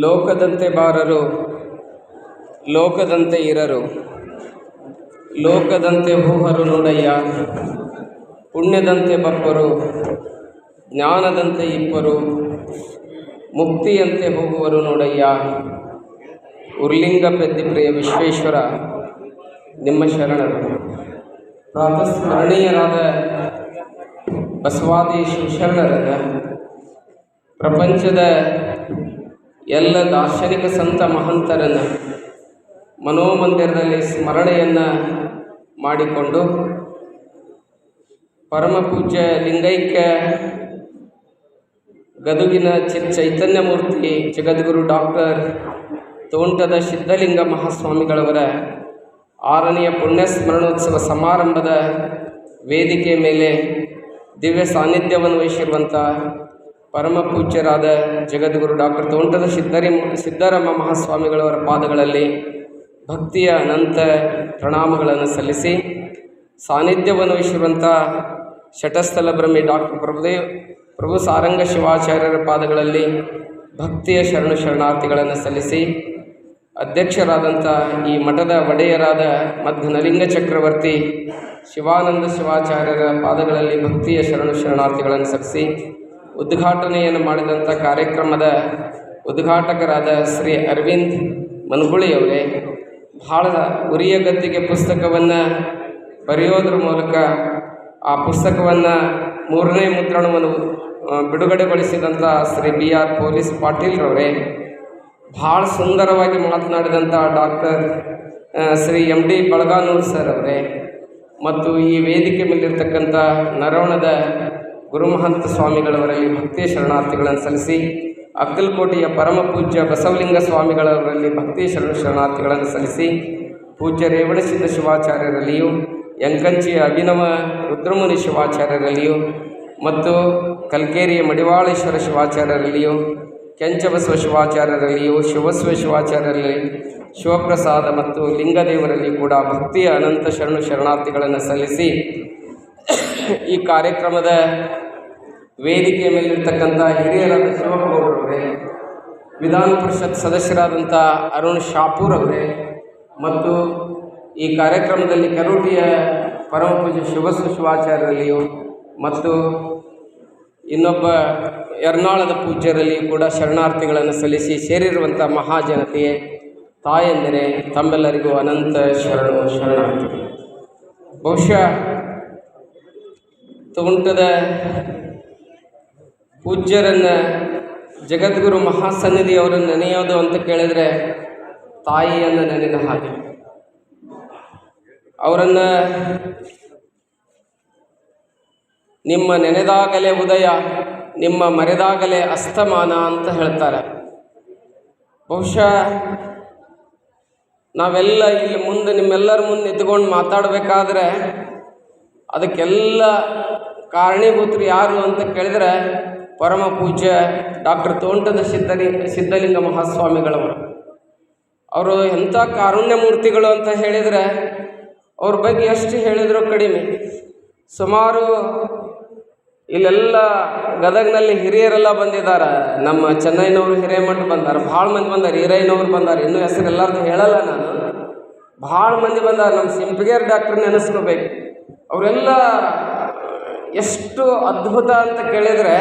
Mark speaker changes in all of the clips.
Speaker 1: ಲೋಕದಂತೆ ಬಾರರು, ಲೋಕದಂತೆ ಇರರು, ಲೋಕದಂತೆ ಹೂಹರು ನೋಡಯ್ಯ, ಪುಣ್ಯದಂತೆ ಬಪ್ಪರು ಜ್ಞಾನದಂತೆ ಇಪ್ಪರು, ಮುಕ್ತಿಯಂತೆ ಹೋಗುವರು ನೋಡಯ್ಯ. ಉರ್ಲಿಂಗ ಪ್ರಿಯ ವಿಶ್ವೇಶ್ವರ, ನಿಮ್ಮ ಶರಣರು. ಪ್ರಾತಸ್ಮರಣೀಯರಾದ ಬಸವಾದಿ ಶಿವಶರಣರನ್ನ ಪ್ರಪಂಚದ ಎಲ್ಲ ದಾರ್ಶನಿಕ ಸಂತ ಮಹಂತರನ್ನು ಮನೋಮಂದಿರದಲ್ಲಿ ಸ್ಮರಣೆಯನ್ನು ಮಾಡಿಕೊಂಡು ಪರಮ ಪೂಜ್ಯ ಲಿಂಗೈಕ್ಯ ಗದುಗಿನ ಚಿ ಚೈತನ್ಯ ಮೂರ್ತಿ ಜಗದ್ಗುರು ಡಾಕ್ಟರ್ ತೋಂಟದ ಸಿದ್ಧಲಿಂಗ ಮಹಾಸ್ವಾಮಿಗಳವರ ಆರನೆಯ ಪುಣ್ಯ ಸ್ಮರಣೋತ್ಸವ ಸಮಾರಂಭದ ವೇದಿಕೆ ಮೇಲೆ ದಿವ್ಯ ಸಾನ್ನಿಧ್ಯವನ್ನು ವಹಿಸಿರುವಂಥ ಪರಮ ಪೂಜ್ಯರಾದ ಜಗದ್ಗುರು ಡಾಕ್ಟರ್ ತೋಂಟದ ಸಿದ್ಧರಿ ಸಿದ್ದರಾಮ ಮಹಾಸ್ವಾಮಿಗಳವರ ಪಾದಗಳಲ್ಲಿ ಭಕ್ತಿಯ ಅನಂತ ಪ್ರಣಾಮಗಳನ್ನು ಸಲ್ಲಿಸಿ ಸಾನ್ನಿಧ್ಯವನ್ನು ವಹಿಸಿರುವಂಥ ಶಟಸ್ಥಲ ಬ್ರಹ್ಮಿ ಡಾಕ್ಟರ್ ಪ್ರಭುದೇವ್ ಪ್ರಭು ಸಾರಂಗ ಶಿವಾಚಾರ್ಯರ ಪಾದಗಳಲ್ಲಿ ಭಕ್ತಿಯ ಶರಣು ಶರಣಾರ್ಥಿಗಳನ್ನು ಸಲ್ಲಿಸಿ ಅಧ್ಯಕ್ಷರಾದಂಥ ಈ ಮಠದ ಒಡೆಯರಾದ ಮಧ್ವನಲಿಂಗ ಚಕ್ರವರ್ತಿ ಶಿವಾನಂದ ಶಿವಾಚಾರ್ಯರ ಪಾದಗಳಲ್ಲಿ ಭಕ್ತಿಯ ಶರಣು ಶರಣಾರ್ಥಿಗಳನ್ನು ಸಲ್ಲಿಸಿ ಉದ್ಘಾಟನೆಯನ್ನು ಮಾಡಿದಂಥ ಕಾರ್ಯಕ್ರಮದ ಉದ್ಘಾಟಕರಾದ ಶ್ರೀ ಅರವಿಂದ್ ಮನ್ಗುಳಿಯವರೇ ಭಾಳ ಉರಿಯ ಗದ್ದಿಗೆ ಪುಸ್ತಕವನ್ನು ಬರೆಯೋದ್ರ ಮೂಲಕ ಆ ಪುಸ್ತಕವನ್ನು ಮೂರನೇ ಮುದ್ರಣವನ್ನು ಬಿಡುಗಡೆಗೊಳಿಸಿದಂಥ ಶ್ರೀ ಬಿ ಆರ್ ಪೊಲೀಸ್ ಪಾಟೀಲ್ರವರೇ ಭಾಳ ಸುಂದರವಾಗಿ ಮಾತನಾಡಿದಂಥ doctor Shri M D Balaganur sir ಅವರೇ. ಮತ್ತು ಈ ವೇದಿಕೆ ಮೇಲಿರ್ತಕ್ಕಂಥ ನರವಣದ ಗುರುಮಹಂತ ಸ್ವಾಮಿಗಳವರಲ್ಲಿ ಭಕ್ತಿಯ ಶರಣಾರ್ಥಿಗಳನ್ನು ಸಲ್ಲಿಸಿ, ಅಕ್ಕಲಕೋಟೆಯ ಪರಮ ಪೂಜ್ಯ ಬಸವಲಿಂಗ ಸ್ವಾಮಿಗಳವರಲ್ಲಿ ಭಕ್ತಿಯ ಶರಣ ಶರಣಾರ್ಥಿಗಳನ್ನು ಸಲ್ಲಿಸಿ, ಪೂಜ್ಯ ರೇವಣಸಿದ್ಧ ಶಿವಾಚಾರ್ಯರಲ್ಲಿಯೂ ಯಂಕಂಚಿಯ ಅಭಿನವ ರುದ್ರಮುನಿ ಶಿವಾಚಾರ್ಯರಲ್ಲಿಯೂ, ಮತ್ತು ಕಲ್ಕೇರಿಯ ಮಡಿವಾಳೇಶ್ವರ ಶಿವಾಚಾರ್ಯರಲ್ಲಿಯೂ ಕೆಂಚಬಸವ ಶಿವಾಚಾರ್ಯರಲ್ಲಿಯೂ, ಶಿವಸ್ವ ಶಿವಾಚಾರ್ಯರಲ್ಲಿ ಶಿವಪ್ರಸಾದ ಮತ್ತು ಲಿಂಗದೇವರಲ್ಲಿ ಕೂಡ ಭಕ್ತಿಯ ಅನಂತ ಶರಣು ಶರಣಾರ್ಥಿಗಳನ್ನು ಸಲ್ಲಿಸಿ ಈ ಕಾರ್ಯಕ್ರಮದ ವೇದಿಕೆ ಮೇಲಿರ್ತಕ್ಕಂಥ ಹಿರಿಯರಾದ ಶಿವಗೌಡರವರೇ ವಿಧಾನ ಪರಿಷತ್ ಸದಸ್ಯರಾದಂಥ ಅರುಣ್ ಶಾಪೂರ್ ಅವರೇ ಮತ್ತು ಈ ಕಾರ್ಯಕ್ರಮದಲ್ಲಿ ಕರೋಟಿಯ ಪರಮಪೂಜೆ ಶಿವಸ್ವ ಶಿವಾಚಾರ್ಯರಲ್ಲಿಯೂ ಮತ್ತು ಇನ್ನೊಬ್ಬ ಎರ್ನಾಳದ ಪೂಜ್ಯರಲ್ಲಿ ಕೂಡ ಶರಣಾರ್ಥಿಗಳನ್ನು ಸಲ್ಲಿಸಿ ಸೇರಿರುವಂಥ ಮಹಾಜನತೆಯೇ, ತಾಯಂದಿರೆ, ತಮ್ಮೆಲ್ಲರಿಗೂ ಅನಂತ ಶರಣು ಶರಣಾರ್ಥಿ. ಬಹುಶಃ ತೋಂಟದ ಪೂಜ್ಯರನ್ನು ಜಗದ್ಗುರು ಮಹಾಸನ್ನಿಧಿಯವರನ್ನು ನೆನೆಯೋದು ಅಂತ ಕೇಳಿದರೆ ತಾಯಿಯನ್ನು ನೆನೆದ ಹಾಗೆ. ಅವರನ್ನು ನಿಮ್ಮ ನೆನೆದಾಗಲೇ ಉದಯ, ನಿಮ್ಮ ಮರೆದಾಗಲೇ ಅಸ್ತಮಾನ ಅಂತ ಹೇಳ್ತಾರೆ. ಬಹುಶಃ ನಾವೆಲ್ಲ ಇಲ್ಲಿ ಮುಂದೆ ನಿಮ್ಮೆಲ್ಲರ ಮುಂದೆ ನಿಂತ್ಕೊಂಡು ಮಾತಾಡಬೇಕಾದ್ರೆ ಅದಕ್ಕೆಲ್ಲ ಕಾರಣೀಭೂತರು ಯಾರು ಅಂತ ಕೇಳಿದರೆ ಪರಮ ಪೂಜ್ಯ ಡಾಕ್ಟರ್ ತೋಂಟದ ಸಿದ್ಧಲಿ ಸಿದ್ಧಲಿಂಗ ಮಹಾಸ್ವಾಮಿಗಳವರು. ಅವರು ಎಂಥ ಕಾರುಣ್ಯ ಮೂರ್ತಿಗಳು ಅಂತ ಹೇಳಿದರೆ ಅವ್ರ ಬಗ್ಗೆ ಎಷ್ಟು ಹೇಳಿದರೂ ಕಡಿಮೆ. ಸುಮಾರು ಇಲ್ಲೆಲ್ಲ ಗದಗ್ನಲ್ಲಿ ಹಿರಿಯರೆಲ್ಲ ಬಂದಿದ್ದಾರೆ. ನಮ್ಮ ಚೆನ್ನೈನವರು ಹಿರೇಮಠ ಬಂದಾರೆ, ಭಾಳ ಮಂದಿ ಬಂದಾರೆ ಹಿರೈನವ್ರು ಬಂದಾರೆ. ಇನ್ನೂ ಹೆಸರು ಎಲ್ಲರದ್ದು ಹೇಳಲ್ಲ ನಾನು. ಭಾಳ ಮಂದಿ ಬಂದಾರೆ, ನಮ್ಮ ಸಿಂಪಿಗೇರ್ ಡಾಕ್ಟ್ರ್ ನೆನೆಸ್ಕೋಬೇಕು. ಅವರೆಲ್ಲ ಎಷ್ಟು ಅದ್ಭುತ ಅಂತ ಕೇಳಿದರೆ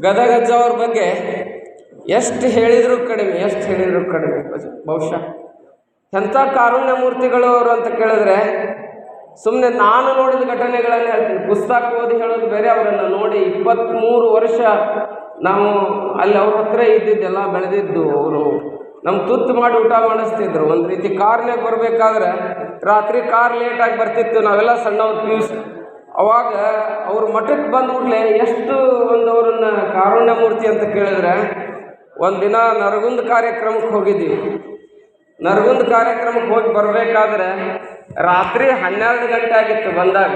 Speaker 1: ಗದಗಜ್ಜ ಅವ್ರ ಬಗ್ಗೆ ಎಷ್ಟು ಹೇಳಿದರೂ ಕಡಿಮೆ, ಎಷ್ಟು ಹೇಳಿದರೂ ಕಡಿಮೆ. ಬಹುಶಃ ಎಂಥ ಕಾರುಣ್ಯ ಮೂರ್ತಿಗಳು ಅವರು ಅಂತ ಕೇಳಿದ್ರೆ ಸುಮ್ಮನೆ ನಾನು ನೋಡಿದ ಘಟನೆಗಳನ್ನು ಹೇಳ್ತೀನಿ. ಪುಸ್ತಕ ಓದಿ ಹೇಳೋದು ಬೇರೆ, ಅವರನ್ನು ನೋಡಿ ಇಪ್ಪತ್ತ್ಮೂರು ವರ್ಷ ನಾವು ಅಲ್ಲಿ ಅವ್ರ ಹತ್ರ ಇದ್ದಿದ್ದೆಲ್ಲ ಬೆಳೆದಿದ್ದು ಅವರು. ನಮ್ಮ ತುತ್ತು ಮಾಡಿ ಊಟ ಮಾಡಿಸ್ತಿದ್ರು. ಒಂದು ರೀತಿ ಕಾರ್ನಾಗ ಬರಬೇಕಾದ್ರೆ ರಾತ್ರಿ ಕಾರ್ ಲೇಟಾಗಿ ಬರ್ತಿತ್ತು. ನಾವೆಲ್ಲ ಸಣ್ಣವ್ರು ಪ್ಯೂಸ್ ಅವಾಗ ಅವ್ರ ಮಠಕ್ಕೆ ಬಂದ್ಬಿಟ್ಲೆ ಎಷ್ಟು ಒಂದು ಅವ್ರನ್ನ ಕಾರುಣ್ಯ ಮೂರ್ತಿ ಅಂತ ಕೇಳಿದ್ರೆ ಒಂದಿನ ನರಗುಂದ ಕಾರ್ಯಕ್ರಮಕ್ಕೆ ಹೋಗಿದ್ದೀವಿ ನರಗುಂದ ಕಾರ್ಯಕ್ರಮಕ್ಕೆ ಹೋಗಿ ಬರಬೇಕಾದ್ರೆ ರಾತ್ರಿ ಹನ್ನೆರಡು ಗಂಟೆ ಆಗಿತ್ತು ಬಂದಾಗ.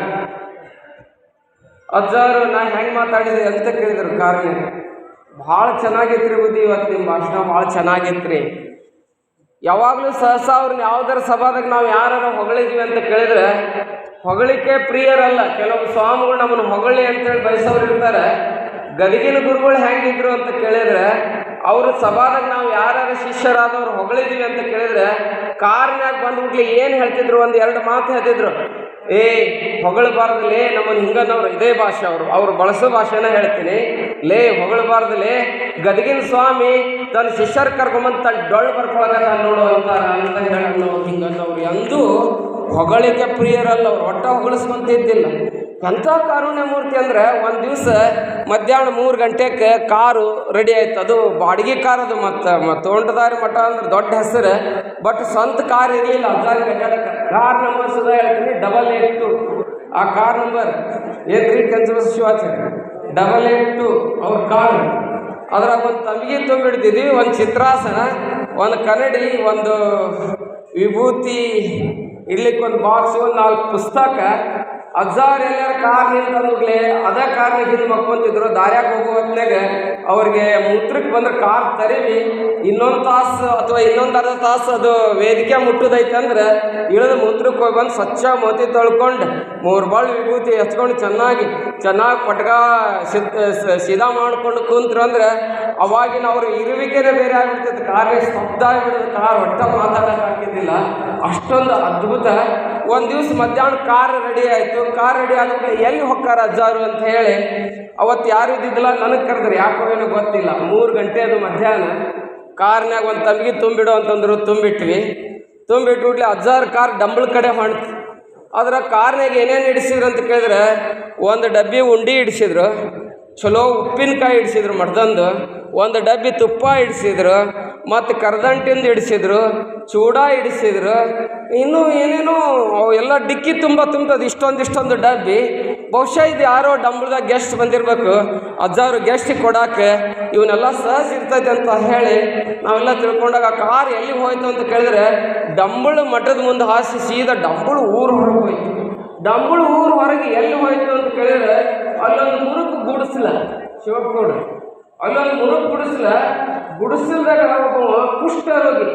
Speaker 1: ಅಜ್ಜಾರು, ನಾ ಹೆಂಗೆ ಮಾತಾಡಿದೆ ಅಂತ ಕೇಳಿದ್ರು ಕಾರಣ. ಭಾಳ ಚೆನ್ನಾಗಿತ್ರಿ ಬುದ್ಧಿ ಇವತ್ತು ನಿಮ್ಮ ಭಾಷಣ, ಭಾಳ ಚೆನ್ನಾಗಿತ್ರಿ. ಯಾವಾಗಲೂ ಸಹಸ ಅವ್ರನ್ನ ಯಾವ್ದಾರ ಸಭಾದಾಗ ನಾವು ಯಾರು ಹೊಗಳಿದ್ವಿ ಅಂತ ಕೇಳಿದ್ರೆ, ಹೊಗಳಿಕೆ ಪ್ರಿಯರಲ್ಲ. ಕೆಲವು ಸ್ವಾಮಿಗಳು ನಮ್ಮನ್ನು ಹೊಗಳಿ ಅಂತೇಳಿ ಬಯಸೋರು ಇರ್ತಾರೆ. ಗದಗಿನ ಗುರುಗಳು ಹೆಂಗಿದ್ರು ಅಂತ ಕೇಳಿದ್ರೆ ಅವರು ಸಭಾದಾಗ ನಾವು ಯಾರ್ಯಾರ ಶಿಷ್ಯರಾದವ್ರು ಹೊಗಳಿದೀವಿ ಅಂತ ಕೇಳಿದ್ರೆ ಕಾರ್ನ್ಯಾಗ ಬಂದ್ಬಿಟ್ಲಿ ಏನು ಹೇಳ್ತಿದ್ರು? ಒಂದು ಎರಡು ಮಾತು ಹೇಳ್ತಿದ್ರು. ಏ, ಹೊಗಳಬಾರ್ದಲೇ ನಮ್ಮನ್ನು ಹಿಂಗನವ್ರು ಇದೇ ಭಾಷೆ ಅವರು. ಅವ್ರು ಬಳಸೋ ಭಾಷೆನ ಹೇಳ್ತೀನಿ. ಲೇ ಹೊಗಳಬಾರ್ದು ಲೇ ಗದಗಿನ ಸ್ವಾಮಿ ತನ್ನ ಶಿಷ್ಯರ್ ಕರ್ಕೊಂಬಂದು ತನ್ನ ಡೊಳ್ಳು ಬರ್ಕೊಳಕ ನೋಡು ಅಂತ ಹೇಳನ್ನವ್ರು ಹಿಂಗನ್ನವ್ರು. ಎಂದೂ ಹೊಗಳಿಕೆ ಪ್ರಿಯರಲ್ಲ ಅವ್ರು. ಒಟ್ಟ ಹೊಗಳಿಸ್ಕೊಂತಿದ್ದಿಲ್ಲ. ಎಂಥ ಕಾರುಣ್ಯ ಮೂರ್ತಿ ಅಂದ್ರೆ ಒಂದು ದಿವಸ ಮಧ್ಯಾಹ್ನ ಮೂರು ಗಂಟೆಗೆ ಕಾರು ರೆಡಿ ಆಯ್ತು. ಅದು ಬಾಡಿಗೆ ಕಾರ್ ಅದು ಮತ್ತು ತೋಂಟದಾರಿ ಮಠ ಅಂದ್ರೆ ದೊಡ್ಡ ಹೆಸರು. ಬಟ್ ಸ್ವಂತ ಕಾರ್ ಇರಲಿಲ್ಲ. ಅದ್ರಾಗ ಕಾರ್ ನಂಬರ್ ಸುಧಾ ಹೇಳ್ತೀನಿ ಡಬಲ್ ಏಟ್ ಟು ಆ ಕಾರ್ ನಂಬರ್ ಏನ್ರಿ ಕೆಂಚಬ ಶಿವಾಚಾರ್ಯ ಡಬಲ್ ಏಟ್ ಟು ಅವ್ರ ಕಾರ್ ಅದ್ರಾಗ ಒಂದು ತಂಬಿಗೆ ತುಂಬಿಡ್ತಿದ್ವಿ ಒಂದು ಚಿತ್ರಾಸನ, ಒಂದು ಕನ್ನಡಿ, ಒಂದು ವಿಭೂತಿ ಇಡ್ಲಿಕ್ಕೆ ಒಂದು ಬಾಕ್ಸ್ ಒಂದು ನಾಲ್ಕು ಪುಸ್ತಕ. ಅಜ್ಜಾರ್ ಎಲ್ಲಾರ ಕಾರ್ ನಿಂತಂದ್ಬಿಡ್ಲೆ ಅದ ಕಾರ್ ಹಿಂದೆ ಮಕ್ಕೊಂತಿದ್ರು. ದಾರ್ಯಾಗ ಹೋಗೋ ಅವ್ರಿಗೆ ಮೂತ್ರಕ್ಕೆ ಬಂದ್ರೆ ಕಾರ್ ತರಿವಿ. ಇನ್ನೊಂದು ತಾಸು ಅಥವಾ ಇನ್ನೊಂದು ಅರ್ಧ ತಾಸು ಅದು ವೇದಿಕೆ ಮುಟ್ಟುದೈತೆ ಅಂದ್ರೆ ಇಳಿದು ಮೂತ್ರಕ್ಕೆ ಹೋಗಿ ಬಂದು ಸ್ವಚ್ಛ ಮೋತಿ ತೊಳ್ಕೊಂಡು ಮೂರು ಬಾಳು ವಿಭೂತಿ ಹಚ್ಕೊಂಡು ಚೆನ್ನಾಗಿ ಚೆನ್ನಾಗಿ ಪಟ್ಕ ಸಿದ್ ಸ- ಸೀದಾ ಮಾಡ್ಕೊಂಡು ಕುಂತ್ರು ಅಂದ್ರೆ ಅವಾಗಿನ ಅವ್ರ ಇರುವಿಕೆನೇ ಬೇರೆ ಆಗ್ಬಿಡ್ತಿತ್ತು ಕಾರ್ಗೆ ಸ್ತಬ್ಧ ಆಗಿಬಿಡೋದು ಕಾರ್ ಒಟ್ಟ ಮಾತಾಡೋಕೆ ಆಗ್ತಿದ್ದಿಲ್ಲ. ಅಷ್ಟೊಂದು ಅದ್ಭುತ ಒಂದು ದಿವಸ ಮಧ್ಯಾಹ್ನ ಕಾರ್ ರೆಡಿ ಆಯಿತು. ಕಾರ್ ರೆಡಿ ಆದಮೇಲೆ ಎಲ್ಲಿ ಹೊಕ್ಕಾರ ಅಜ್ಜಾರು ಅಂತ ಹೇಳಿ ಅವತ್ತು ಯಾರು ಇದ್ದಿದ್ದಿಲ್ಲ ನನಗೆ ಕರೆದ್ರೆ. ಯಾಕೋ ಏನೋ ಗೊತ್ತಿಲ್ಲ. ಮೂರು ಗಂಟೆ ಅದು ಮಧ್ಯಾಹ್ನ. ಕಾರ್ನಾಗ ಒಂದು ತಂಬಿಗೆ ತುಂಬಿಡು ಅಂತಂದ್ರು ತುಂಬಿಟ್ವಿ. ತುಂಬಿಟ್ಬಿಟ್ಲಿ ಅಜ್ಜಾರ್ ಕಾರ್ ಡಂಬಳ ಕಡೆ ಹೊಣ್ತು ಆದ್ರೆ ಕಾರ್ನಾಗ ಏನೇನು ಇಡಿಸಿದ್ರು ಅಂತ ಕೇಳಿದ್ರೆ ಒಂದು ಡಬ್ಬಿ ಉಂಡಿ ಇಡಿಸಿದ್ರು. ಚಲೋ ಉಪ್ಪಿನಕಾಯಿ ಇಡಿಸಿದ್ರು ಮಡ್ದಂದು, ಒಂದು ಡಬ್ಬಿ ತುಪ್ಪ ಇಡಿಸಿದ್ರು, ಮತ್ತು ಕರ್ದಂಟಿಂದ ಇಡಿಸಿದ್ರು, ಚೂಡ ಇಡಿಸಿದ್ರು, ಇನ್ನೂ ಏನೇನೋ ಎಲ್ಲ ಡಿಕ್ಕಿ ತುಂಬ ತುಂಬ್ತದೆ ಇಷ್ಟೊಂದು ಇಷ್ಟೊಂದು ಡಬ್ಬಿ. ಬಹುಶಃ ಇದು ಯಾರೋ ಡಂಬಳದಾಗ ಗೆಸ್ಟ್ ಬಂದಿರಬೇಕು ಅಜ್ಜವ್ರು ಗೆಸ್ಟಿಗೆ ಕೊಡೋಕೆ ಇವನ್ನೆಲ್ಲ ಸಹಜ ಇರ್ತೈತೆ ಅಂತ ಹೇಳಿ ನಾವೆಲ್ಲ ತಿಳ್ಕೊಂಡಾಗ ಆ ಕಾರ್ ಎಲ್ಲಿ ಹೋಯ್ತು ಅಂತ ಕೇಳಿದ್ರೆ ಡಂಬಳು ಮಠದ ಮುಂದೆ ಹಾಸಿ ಸೀದಾ ಡಂಬಳು ಊರು ಹೊರಗೆ ಹೋಯ್ತು. ಡಂಬಳು ಊರು ಹೊರಗೆ ಎಲ್ಲಿ ಹೋಯ್ತು ಅಂತ ಕೇಳಿದ್ರೆ ಅಲ್ಲೊಂದು ಮುರುಕು ಗುಡಿಸಲ ಶಿವಪ್ಪಗೌಡ ಅಲ್ಲೊಂದು ಮುರುಕು ಗುಡಿಸಲ ಗುಡಿಸಲ್ದಾಗ ಒಬ್ಬ ಕುಷ್ಠರೋಗಿ,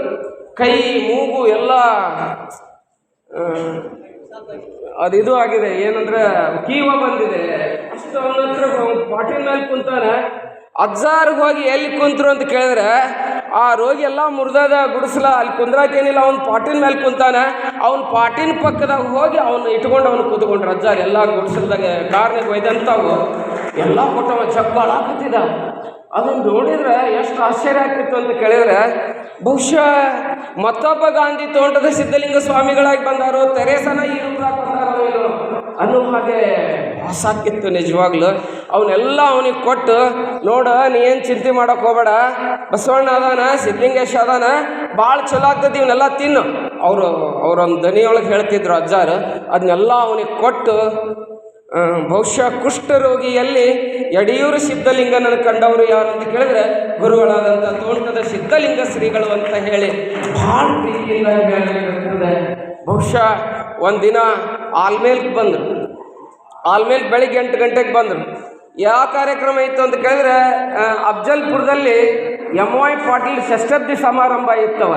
Speaker 1: ಕೈ, ಮೂಗು ಎಲ್ಲ ಅದು ಇದು ಆಗಿದೆ. ಏನಂದ್ರೆ ಕೀವ ಬಂದಿದೆ. ಅಷ್ಟು ಅವನ ಹತ್ರ ಮೇಲೆ ಕುಂತಾನೆ. ಅಜ್ಜಾರ್ಗೆ ಹೋಗಿ ಎಲ್ಲಿ ಕುಂತರು ಅಂತ ಕೇಳಿದ್ರೆ, ಆ ರೋಗಿ ಎಲ್ಲ ಮುರಿದದ, ಗುಡಿಸಲ, ಅಲ್ಲಿ ಕುಂದ್ರಾಕೇನಿಲ್ಲ, ಅವ್ನ ಪಾಟಿನ ಮೇಲೆ ಕುಂತಾನೆ. ಅವ್ನ ಪಾಟಿನ ಪಕ್ಕದಾಗ ಹೋಗಿ ಅವನು ಇಟ್ಕೊಂಡು ಅವನು ಕೂತ್ಕೊಂಡ್ರು. ಅಜ್ಜಾರ್ ಎಲ್ಲ ಗುಡಿಸಲ್ದಾಗ ಕಾರ್ನಿಗೆ ಒಯ್ದಂಥವು ಎಲ್ಲ ಕೊಟ್ಟವ, ಚಪ್ಪಾಳ ಹಾಕತ್ತಿದ. ಅದನ್ನು ನೋಡಿದ್ರೆ ಎಷ್ಟು ಆಶ್ಚರ್ಯ ಆಗ್ತಿತ್ತು ಅಂತ ಕೇಳಿದ್ರೆ, ಬಹುಶಃ ಮತ್ತೊಬ್ಬ ಗಾಂಧಿ ತೋಂಟದ ಸಿದ್ಧಲಿಂಗ ಸ್ವಾಮಿಗಳಾಗಿ ಬಂದಾರೋ, ತೆರೇಸನ ಈ ಏನೋ ಅನ್ನೋ ಹಾಗೆ ಸಾಕಿತ್ತು ನಿಜವಾಗ್ಲು. ಅವನ್ನೆಲ್ಲ ಅವನಿಗೆ ಕೊಟ್ಟು, ನೋಡು, ನೀ ಏನು ಚಿಂತೆ ಮಾಡೋಕೆ ಹೋಗಬೇಡ. ಬಸವಣ್ಣ ಅದಾನ ಸಿದ್ಧಲಿಂಗೇಶ ಅದಾನ ಭಾಳ ಚಲೋ ಆಗ್ತದೆ ಇವನ್ನೆಲ್ಲ ತಿನ್ನು. ಅವರು, ಅವರೊಂದು ದನಿಯೊಳಗೆ ಹೇಳ್ತಿದ್ರು ಅಜ್ಜಾರು ಅದನ್ನೆಲ್ಲ ಅವನಿಗೆ ಕೊಟ್ಟು ಬಹುಶಃ ಕುಷ್ಠರೋಗಿಯಲ್ಲಿ ಯಡಿಯೂರು ಸಿದ್ಧಲಿಂಗನನ್ನು ಕಂಡವರು ಯಾರು ಅಂತ ಕೇಳಿದ್ರೆ ಗುರುಗಳಾದಂಥ ತೋಂಟದ ಸಿದ್ಧಲಿಂಗ ಶ್ರೀಗಳು ಅಂತ ಹೇಳಿ. ಭಾಳ ಪ್ರೀತಿಯಿಂದ ಬಹುಶಃ ಒಂದಿನ ಆಲ್ಮೇಲ್ಗೆ ಬಂದರು. ಆಲ್ಮೇಲ್ ಬೆಳಿಗ್ಗೆ ಎಂಟು ಗಂಟೆಗೆ ಬಂದರು. ಯಾವ ಕಾರ್ಯಕ್ರಮ ಇತ್ತು ಅಂತ ಕೇಳಿದ್ರೆ ಅಫ್ಜಲ್ಪುರದಲ್ಲಿ ಎಂ ವೈ ಪಾಟೀಲ್ ಷಷ್ಠಬ್ದಿ ಸಮಾರಂಭ ಇತ್ತವ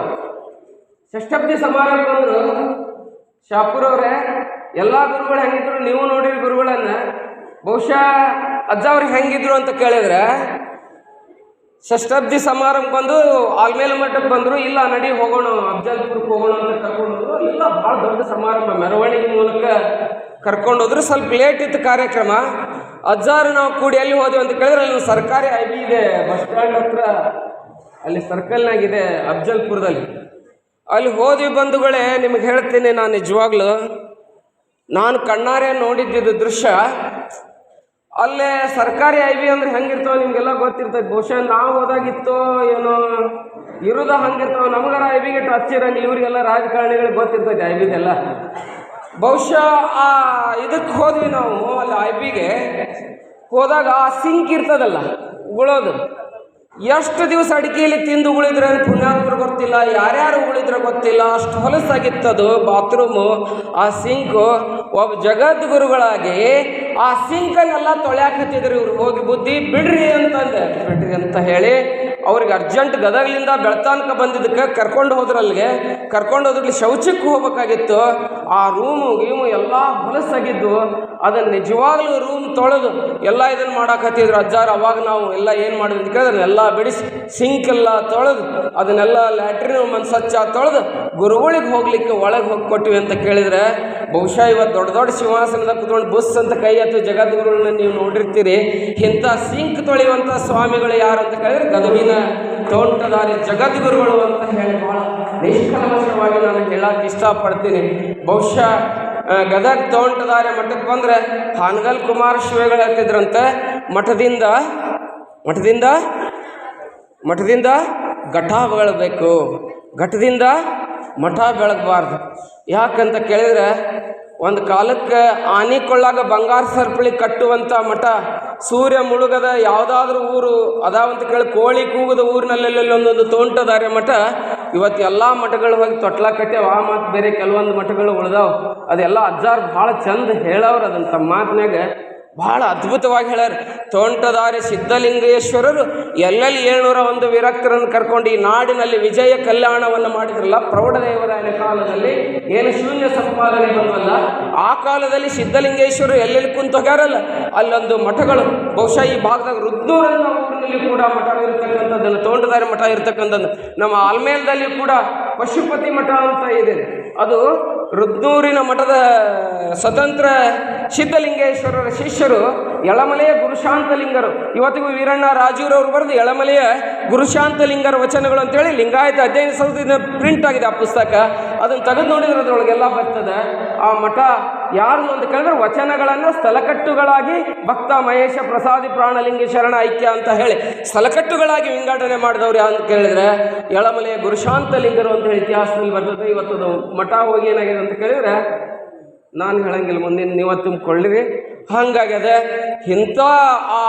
Speaker 1: ಷಷ್ಠಬ್ದಿ ಸಮಾರಂಭ ಅಂದರು ಶಾಪುರವ್ರೆ ಎಲ್ಲ ಗುರುಗಳು ಹೆಂಗಿದ್ರು, ನೀವು ನೋಡಿರಿ ಗುರುಗಳನ್ನು ಬಹುಶಃ ಅಜ್ಜ ಅವ್ರಿಗೆ ಹೆಂಗಿದ್ರು ಅಂತ ಕೇಳಿದ್ರೆ ಷಷ್ಠಬ್ದಿ ಸಮಾರಂಭ ಬಂದು ಆಲ್ಮೇಲೆ ಮಠಕ್ಕೆ ಬಂದರು, ಇಲ್ಲ ನಡಿ ಹೋಗೋಣ, ಅಫ್ಜಲ್ಪುರಕ್ಕೆ ಹೋಗೋಣ ಅಂತ ಕರ್ಕೊಂಡೋದ್ರು ಇಲ್ಲ ಭಾಳ ದೊಡ್ಡ ಸಮಾರಂಭ. ಮೆರವಣಿಗೆ ಮೂಲಕ ಕರ್ಕೊಂಡೋದ್ರು ಸ್ವಲ್ಪ ಲೇಟ್ ಇತ್ತು ಕಾರ್ಯಕ್ರಮ. ಅಜ್ಜಾರು ನಾವು ಕೂಡಿ ಎಲ್ಲಿ ಹೋದ್ವಿ ಅಂತ ಕೇಳಿದ್ರೆ ಅಲ್ಲಿ ಸರ್ಕಾರಿ ಐ ಬಿ ಇದೆ. ಬಸ್ ಸ್ಟ್ಯಾಂಡ್ ಹತ್ರ. ಅಲ್ಲಿ ಸರ್ಕಲ್ನಾಗಿದೆ ಅಫ್ಜಲ್ಪುರದಲ್ಲಿ. ಅಲ್ಲಿ ಹೋದ್ವಿ ಬಂಧುಗಳೇ, ನಿಮಗೆ ಹೇಳ್ತೀನಿ ನಾನು ನಿಜವಾಗ್ಲೂ. ನಾನು ಕಣ್ಣಾರೆ ನೋಡಿದ್ದಿದ್ದು ದೃಶ್ಯ. ಅಲ್ಲೇ ಸರ್ಕಾರಿ ಐ ಬಿ ಅಂದ್ರೆ ಹೆಂಗಿರ್ತಾವೆ ನಿಮಗೆಲ್ಲ ಗೊತ್ತಿರ್ತೈತೆ ಬಹುಶಃ ನಾವು ಹೋದಾಗಿತ್ತೋ ಏನೋ ಇರೋದ ಹಂಗಿರ್ತಾವೆ, ನಮಗಾರ ಐ ಬಿಗೆ ಹಚ್ಚಿರಂಗೆ ಇವರಿಗೆಲ್ಲ ರಾಜಕಾರಣಿಗಳಿಗೆ ಗೊತ್ತಿರ್ತೈತೆ ಐ ಬಿದೆಲ್ಲ ಬಹುಶಃ ಆ ಇದಕ್ಕೆ ಹೋದ್ವಿ ನಾವು, ಅಲ್ಲಿ ಐ ಬಿಗೆ ಹೋದಾಗ ಆ ಸಿಂಕ್ ಇರ್ತದಲ್ಲ ಉಗುಳೋದು ಎಷ್ಟು ದಿವಸ ಅಡಿಕೆಯಲ್ಲಿ ತಿಂದು ಉಳಿದ್ರೆ ಅಂತ ಪುಣ್ಯಾತ್ಮರು ಗೊತ್ತಿಲ್ಲ, ಯಾರ್ಯಾರು ಉಳಿದ್ರೆ ಗೊತ್ತಿಲ್ಲ, ಅಷ್ಟು ಹೊಲಸಾಗಿತ್ತದು ಬಾತ್ರೂಮು ಆ ಸಿಂಕು ಒಬ್ಬ ಜಗದ್ಗುರುಗಳಾಗಿ ಆ ಸಿಂಕನ್ನೆಲ್ಲ ತೊಳ್ಯಾಕತ್ತಿದ್ರು ಇವ್ರು. ಹೋಗಿ ಬುದ್ಧಿ ಬಿಡ್ರಿ ಅಂತಂದೆ. ಬಿಡ್ರಿ ಅಂತ ಹೇಳಿ ಅವ್ರಿಗೆ ಅರ್ಜೆಂಟ್ ಗದಗಲಿಂದ ಬೆಳ್ತಾನಕ ಬಂದಿದ್ದಕ್ಕೆ ಕರ್ಕೊಂಡು ಹೋದ್ರಲ್ಲಿಗೆ ಕರ್ಕೊಂಡು ಹೋದ್ರಲ್ಲಿ ಶೌಚಕ್ಕೆ ಹೋಗ್ಬೇಕಾಗಿತ್ತು. ಆ ರೂಮು ಗೀಮು ಎಲ್ಲ ಹೊಲಸಾಗಿದ್ದು. ಅದನ್ನು ನಿಜವಾಗ್ಲೂ ರೂಮ್ ತೊಳೆದು ಎಲ್ಲ ಇದನ್ನು ಮಾಡಾಕತ್ತಿದ್ರು. ಅಜ್ಜಾರು, ಅವಾಗ ನಾವು ಎಲ್ಲ ಏನು ಮಾಡಿದ್ವಿ ಅಂತ ಕೇಳಿದ್ರೆ. ಎಲ್ಲ ಬಿಡಿಸಿ ಸಿಂಕ್ ಎಲ್ಲ ತೊಳೆದು ಅದನ್ನೆಲ್ಲ ಲ್ಯಾಟ್ರಿನ್ ಮನ್ಸಚ್ಚ ತೊಳೆದು ಗುರುಗಳಿಗೆ ಹೋಗ್ಲಿಕ್ಕೆ ಒಳಗೆ ಹೋಗಿ ಕೊಟ್ವಿ ಅಂತ ಕೇಳಿದ್ರೆ ಬಹುಶಃ ಇವತ್ತು ದೊಡ್ಡ ದೊಡ್ಡ ಸಿಂಹಾಸನದ ಕುತ್ಕೊಂಡು ಬಸ್ ಅಂತ ಕೈ ಅಥವಾ ಜಗದ್ಗುರುಗಳನ್ನ ನೀವು ನೋಡಿರ್ತೀರಿ. ಇಂಥ ಸಿಂಕ್ ತೊಳೆಯುವಂಥ ಸ್ವಾಮಿಗಳು ಯಾರು ಅಂತ ಕೇಳಿದ್ರೆ ಗದಗಿನ ತೋಂಟದಾರಿ ಜಗದ್ಗುರುಗಳು ಅಂತ ಹೇಳಿ ಭಾಳ ನಿಷ್ಕಲ್ಮಶವಾಗಿ ನಾನು ಹೇಳಕ್ಕೆ ಇಷ್ಟಪಡ್ತೀನಿ. ಬಹುಶಃ ಗದಗ ತೋಂಟದಾರಿ ಮಠಕ್ಕೆ ಬಂದರೆ ಹಾನಗಲ್ ಕುಮಾರ ಶಿವಗಳು ಹೇಳ್ತಿದ್ರಂತೆ ಮಠದಿಂದ ಮಠದಿಂದ ಮಠದಿಂದ ಘಟ ಬೆಳಬೇಕು ಘಟದಿಂದ ಮಠ ಬೆಳಗಬಾರ್ದು. ಯಾಕಂತ ಕೇಳಿದ್ರೆ ಒಂದು ಕಾಲಕ್ಕೆ ಆನೆ ಕೊಳ್ಳಾಗ ಬಂಗಾರ ಸರ್ಪಳಿ ಕಟ್ಟುವಂಥ ಮಠ ಸೂರ್ಯ ಮುಳುಗದ ಯಾವುದಾದ್ರೂ ಊರು ಅದಾವಂತ ಕೇಳಿ ಕೋಳಿ ಕೂಗದ ಊರಿನಲ್ಲೆಲ್ಲ ಒಂದೊಂದು ತೋಂಟದಾರೆ ಮಠ, ಇವತ್ತು ಎಲ್ಲ ಮಠಗಳು ಹೋಗಿ ತೊಟ್ಲ ಕಟ್ಟ್ಯಾವ. ಆ ಮಾತು ಬೇರೆ ಕೆಲವೊಂದು ಮಠಗಳು ಉಳ್ದಾವೆ. ಅದೆಲ್ಲ ಅಜ್ಜಾರು ಭಾಳ ಚಂದ ಹೇಳವ್ರು ಅದನ್ನು ತಮ್ಮ ಮಾತಿನಾಗ ಬಹಳ ಅದ್ಭುತವಾಗಿ ಹೇಳ್ಯಾರ. ತೋಂಟದಾರಿ ಸಿದ್ಧಲಿಂಗೇಶ್ವರರು ಎಲ್ಲೆಲ್ಲಿ ಏಳ್ನೂರ ಒಂದು ವಿರಕ್ತರನ್ನು ಕರ್ಕೊಂಡು ಈ ನಾಡಿನಲ್ಲಿ ವಿಜಯ ಕಲ್ಯಾಣವನ್ನು ಮಾಡಿದ್ರಲ್ಲ ಪ್ರೌಢದೇವರಾಯನ ಕಾಲದಲ್ಲಿ ಏನು ಶೂನ್ಯ ಸಂಪಾದನೆ ಬಂದಲ್ಲ ಆ ಕಾಲದಲ್ಲಿ ಸಿದ್ಧಲಿಂಗೇಶ್ವರರು ಎಲ್ಲೆಲ್ಲಿ ಕುಂತು ಹೋಗ್ಯಾರಲ್ಲ, ಅಲ್ಲೊಂದು ಮಠಗಳು. ಬಹುಶಃ ಈ ಭಾಗದಾಗ ರುದ್ನೂರನ್ನ ಊರಿನಲ್ಲಿ ಕೂಡ ಮಠ ಇರತಕ್ಕಂಥದ್ದನ್ನು ತೋಂಟದಾರಿ ಮಠ ಇರತಕ್ಕಂಥದ್ದು ನಮ್ಮ ಆಲ್ಮೇಲ್ದಲ್ಲಿ ಕೂಡ ಪಶುಪತಿ ಮಠ ಅಂತ ಇದೆ. ಅದು ರುದ್ನೂರಿನ ಮಠದ ಸ್ವತಂತ್ರ ಸಿದ್ಧಲಿಂಗೇಶ್ವರರ ಶಿಷ್ಯರು ಎಳಮಲೆಯ ಗುರುಶಾಂತಲಿಂಗರು. ಇವತ್ತಿಗೂ ವೀರಣ್ಣ ರಾಜೂರವರು ಬರೆದು ಎಳಮಲೆಯ ಗುರುಶಾಂತಲಿಂಗರ ವಚನಗಳು ಅಂತೇಳಿ ಲಿಂಗಾಯತ ಅಧ್ಯಯನ ಸಂಸ್ಥೆಯಿಂದ ಪ್ರಿಂಟ್ ಆಗಿದೆ ಆ ಪುಸ್ತಕ. ಅದನ್ನು ತೆಗೆದು ನೋಡಿದ್ರೆ ಅದರೊಳಗೆಲ್ಲ ಬರ್ತದೆ. ಆ ಮಠ ಯಾರು ಅಂತ ಕೇಳಿದ್ರೆ ವಚನಗಳನ್ನು ಸ್ಥಳಕಟ್ಟುಗಳಾಗಿ ಭಕ್ತ ಮಹೇಶ ಪ್ರಸಾದಿ ಪ್ರಾಣಲಿಂಗ ಶರಣ ಐಕ್ಯ ಅಂತ ಹೇಳಿ ಸ್ಥಳಕಟ್ಟುಗಳಾಗಿ ವಿಂಗಡಣೆ ಮಾಡಿದವ್ರು ಅಂತ ಕೇಳಿದ್ರೆ ಎಳಮಲೆಯ ಗುರುಶಾಂತಲಿಂಗರು ಅಂತ ಹೇಳಿ ಇತಿಹಾಸದಲ್ಲಿ ಬರ್ತದೆ. ಇವತ್ತು ಮಠ ಹೋಗಿ ಏನಾಗಿದೆ ಅಂತ ಕೇಳಿದ್ರೆ ನಾನು ಹೇಳಂಗಿಲ್ಲ, ಮುಂದಿನ ನೀವು ತುಂಬಿಕೊಳ್ಳಿರಿ ಹಂಗಾಗ್ಯದ? ಇಂಥ, ಆ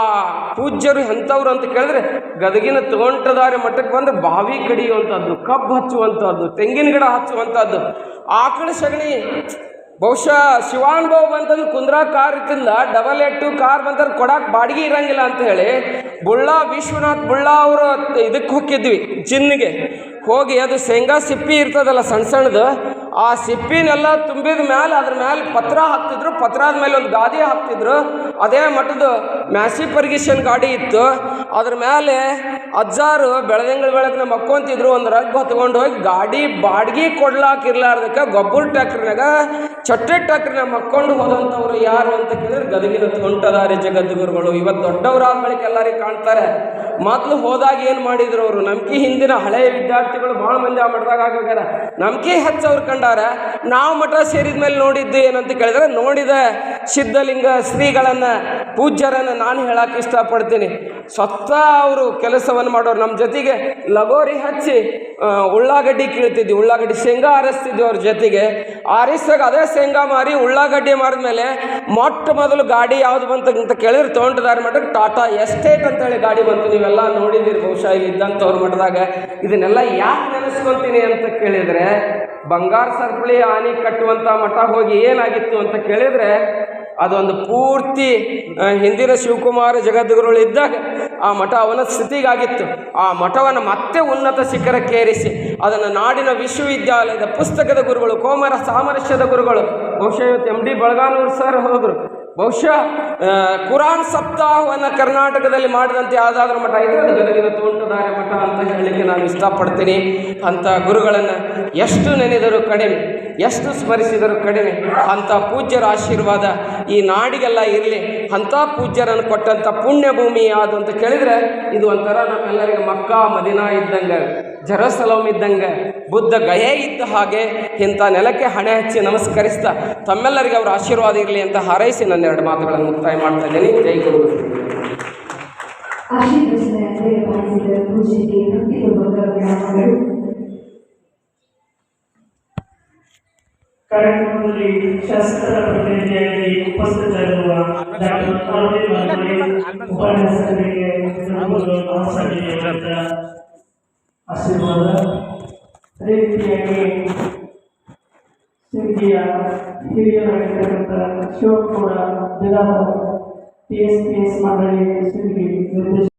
Speaker 1: ಪೂಜ್ಯರು ಎಂಥವ್ರು ಅಂತ ಕೇಳಿದ್ರೆ, ಗದಗಿನ ತಗೊಂಟದಾರಿ ಮಠಕ್ಕೆ ಬಂದ್ರೆ ಬಾವಿ ಕಡಿಯುವಂಥದ್ದು, ಕಬ್ಬು ಹಚ್ಚುವಂಥದ್ದು, ತೆಂಗಿನ ಗಿಡ ಹಚ್ಚುವಂಥದ್ದು, ಆಕಳ ಸಗಣಿ ಬಹುಶಃ ಶಿವಾನುಭವ ಬಂತಂದ್ರೆ ಕುಂದ್ರಾ ಕಾರ್ ಇತ್ತಿಲ್ಲ ಡಬಲ್ ಏಟು ಕಾರ್ ಬಂತಂದ್ರೆ ಕೊಡಕ್ಕೆ ಬಾಡಿಗೆ ಇರಂಗಿಲ್ಲ ಅಂತ ಹೇಳಿ ಬುಳ್ಳಾ ವಿಶ್ವನಾಥ್ ಬುಳ್ಳ ಅವರು ಇದಕ್ಕೆ ಹೋಗಿದ್ವಿ ಜಿನ್ನಿಗೆ. ಹೋಗಿ ಅದು ಶೇಂಗಾ ಸಿಪ್ಪಿ ಇರ್ತದಲ್ಲ ಸಣ್ಣ ಸಣ್ಣದು ಆ ಸಿಪ್ಪಿನೆಲ್ಲ ತುಂಬಿದ ಮೇಲೆ ಅದ್ರ ಮೇಲೆ ಪತ್ರ ಹಾಕ್ತಿದ್ರು, ಪತ್ರದ ಮೇಲೆ ಒಂದು ಗಾದಿ ಹಾಕ್ತಿದ್ರು. ಅದೇ ಮಠದ ಮ್ಯಾಸಿ ಪರ್ಗಿಷನ್ ಗಾಡಿ ಇತ್ತು. ಅದ್ರ ಮೇಲೆ ಅಜ್ಜಾರು ಬೆಳದಿಂಗಳ ಬೆಳಕಿನ ಮಕ್ಕೊಂತಿದ್ರು, ಒಂದು ರಗ್ ಹೊತ್ಕೊಂಡು ಹೋಗಿ ಗಾಡಿ ಬಾಡಿಗೆ ಕೊಡ್ಲಾಕಿರ್ಲಾರ್ದಕ್ಕೆ ಗೊಬ್ಬರ ಟ್ಯಾಕ್ಟ್ರಿನಾಗ ಚಟ್ಟೆ ನಮ್ಮ ಮಕ್ಕೊಂಡು ಹೋದಂಥವ್ರು ಯಾರು ಅಂತ ಕೇಳಿದ್ರೆ ಗದಗಿನ ತುಂಟದಾರಿ ಜಗದ್ಗುರುಗಳು. ಇವತ್ತು ದೊಡ್ಡವರಾದ ಬಳಿಕ ಎಲ್ಲರಿಗೆ ಕಾಣ್ತಾರೆ. ಮೊದಲು ಹೋದಾಗ ಏನು ಮಾಡಿದ್ರು ಅವರು? ನಂಬಿಕೆ ಹಿಂದಿನ ಹಳೆಯ ವಿದ್ಯಾರ್ಥಿಗಳು ಭಾಳ ಮಂದಿ ಆ ಮಠದಾಗ ಆಗೋಗ್ಯಾರ ನಮ್ಕಿ ಹಚ್ಚವ್ರು ಕಂಡಾರ, ನಾವು ಮಠ ಸೇರಿದ ಮೇಲೆ ನೋಡಿದ್ದು ಏನಂತ ಕೇಳಿದ್ರೆ, ನೋಡಿದ. ಸಿದ್ಧಲಿಂಗ ಶ್ರೀಗಳನ್ನು ಪೂಜ್ಯರನ್ನು ನಾನು ಹೇಳಕ್ಕೆ ಇಷ್ಟಪಡ್ತೀನಿ. ಸ್ವತಃ ಅವರು ಕೆಲಸವನ್ನು ಮಾಡೋರು ನಮ್ಮ ಜೊತೆಗೆ ಲಗೋರಿ ಹಚ್ಚಿ ಉಳ್ಳಾಗಡ್ಡಿ ಕೀಳ್ತಿದ್ವಿ. ಉಳ್ಳಾಗಡ್ಡಿ ಶೇಂಗಾ ಆರಿಸ್ತಿದ್ವಿ ಅವ್ರ ಜೊತೆಗೆ. ಆರಿಸಿದಾಗ ಅದೇ ಶೇಂಗಾ ಮಾರಿ ಉಳ್ಳಾಗಡ್ಡಿ ಮಾರಿದ್ಮೇಲೆ ಮೊಟ್ಟ ಮೊದಲು ಗಾಡಿ ಯಾವ್ದು ಬಂತು ಅಂತ ಕೇಳಿದ್ರೆ ತೊಗೊಂಡಿದ್ದಾರೆ ಮಠಕ್ಕೆ ಟಾಟಾ ಎಸ್ಟೇಟ್ ಅಂತೇಳಿ ಗಾಡಿ ಬಂತು. ನೀವೆಲ್ಲ ನೋಡಿದ್ದೀರಿ ಬಹುಶಃ ಇದ್ದಂಥವ್ರ ಮಠದಾಗ. ಇದನ್ನೆಲ್ಲ ಯಾಕೆ ನೆನೆಸ್ಕೊಂತೀನಿ ಅಂತ ಕೇಳಿದರೆ, ಬಂಗಾರ ಸರ್ಪಳಿ ಆನೆ ಕಟ್ಟುವಂಥ ಮಠ ಹೋಗಿ ಏನಾಗಿತ್ತು ಅಂತ ಕೇಳಿದರೆ ಅದೊಂದು ಪೂರ್ತಿ ಹಿಂದಿನ ಶಿವಕುಮಾರ ಜಗದ್ಗುರುಗಳು ಇದ್ದಾಗ ಆ ಮಠ ಅವನ ಸ್ಥಿತಿಗಾಗಿತ್ತು. ಆ ಮಠವನ್ನು ಮತ್ತೆ ಉನ್ನತ ಶಿಖರಕ್ಕೇರಿಸಿ ಅದನ್ನು ನಾಡಿನ ವಿಶ್ವವಿದ್ಯಾಲಯದ ಪುಸ್ತಕದ ಗುರುಗಳು, ಕೋಮರ ಸಾಮರಸ್ಯದ ಗುರುಗಳು, ಬಹುಶಃ ಇವತ್ತು ಎಂ ಡಿ ಬಳಗಾನೂರು ಸರ್ ಹೋದರು. ಬಹುಶಃ ಕುರಾನ್ ಸಪ್ತಾಹವನ್ನು ಕರ್ನಾಟಕದಲ್ಲಿ ಮಾಡಿದಂತೆ ಯಾವುದಾದ್ರೂ ಮಠ ಇದ್ರೆ ಅದು ಗದಗಿನ ತೋಂಟದಾರ್ಯ ಮಠ ಅಂತ ಹೇಳಲಿಕ್ಕೆ ನಾನು ಇಷ್ಟಪಡ್ತೀನಿ. ಅಂಥ ಗುರುಗಳನ್ನು ಎಷ್ಟು ನೆನೆದರೂ ಕಡಿಮೆ, ಎಷ್ಟು ಸ್ಮರಿಸಿದರೂ ಕಡಿಮೆ ಅಂಥ ಪೂಜ್ಯರ ಆಶೀರ್ವಾದ ಈ ನಾಡಿಗೆಲ್ಲ ಇರಲಿ. ಅಂಥ ಪೂಜ್ಯರನ್ನು ಕೊಟ್ಟಂಥ ಪುಣ್ಯ ಭೂಮಿ ಯಾವುದು ಅಂತ ಕೇಳಿದರೆ ಇದು ಒಂಥರ ನಮ್ಮೆಲ್ಲರಿಗೆ ಮಕ್ಕ ಮದಿನ ಇದ್ದಂಗೆ. ಜೆರೂಸಲಂ ಇದ್ದಂಗೆ ಬುದ್ಧ ಗಯೆ ಇದ್ದ ಹಾಗೆ ಇಂಥ ನೆಲಕ್ಕೆ ಹಣೆ ಹಚ್ಚಿ ನಮಸ್ಕರಿಸ್ತಾ ತಮ್ಮೆಲ್ಲರಿಗೆ ಅವರ ಆಶೀರ್ವಾದ ಇರಲಿ ಅಂತ ಹಾರೈಸಿ ನನ್ನ ಎರಡು ಮಾತುಗಳನ್ನು ಮುಕ್ತಾಯ ಮಾಡ್ತಾ ಇದ್ದೀನಿ. ಜೈ ಗುರು
Speaker 2: ಕಾರ್ಯಕ್ರಮದಲ್ಲಿ ಶಾಸಕರ ಪ್ರತಿನಿಧಿಯಾಗಿ ಉಪಸ್ಥಿತರಿರುವ ಡಾಕ್ಟರ್ ಆಶೀರ್ವಾದ ಅದೇ ರೀತಿಯಾಗಿ ಶ್ರೀ ಇಲ್ಲಿಯ ಹಿರಿಯರಾಗಿರ್ತಕ್ಕಂಥ Shivakumara Biradar T S P S ಮಂಡಳಿ ಸಿಂಧಿ ನಿರ್ದೇಶಕ